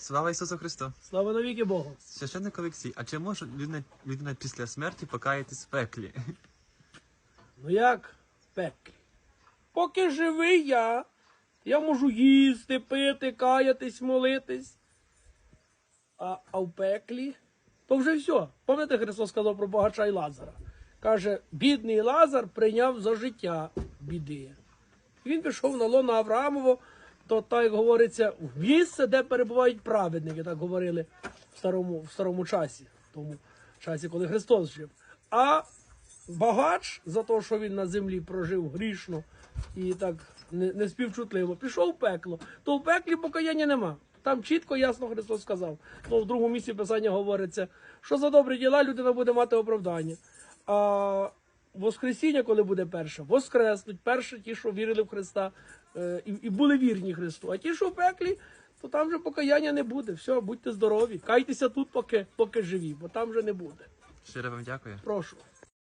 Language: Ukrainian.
Слава Ісусу Христу! Слава навіки Богу. Священник Олексій, а чи може людина, людина після смерті покаятись в пеклі? Ну як в пеклі? Поки живий я, я можу їсти, пити, каятись, молитись. А, а в пеклі то вже все. Пам'ятаєте, Христос сказав про багача і Лазара. Каже, бідний Лазар прийняв за життя біди. Він пішов на лоно Авраамово, то так як говориться, в місце, де перебувають праведники, так говорили в старому, в старому часі, тому часі, коли Христос жив. А багач за те, що він на землі прожив грішно і так не- неспівчутливо, пішов в пекло, то в пеклі покаяння нема. Там чітко, ясно Христос сказав. Ну, в другому місці Писання говориться, що за добрі діла людина буде мати оправдання. А Воскресіння, коли буде перше, воскреснуть. Перше ті, що вірили в Христа е, і, і були вірні Христу. А ті, що в пеклі, то там вже покаяння не буде. Все, будьте здорові. Кайтеся тут, поки, поки живі, бо там вже не буде. Щиро вам дякую. Прошу.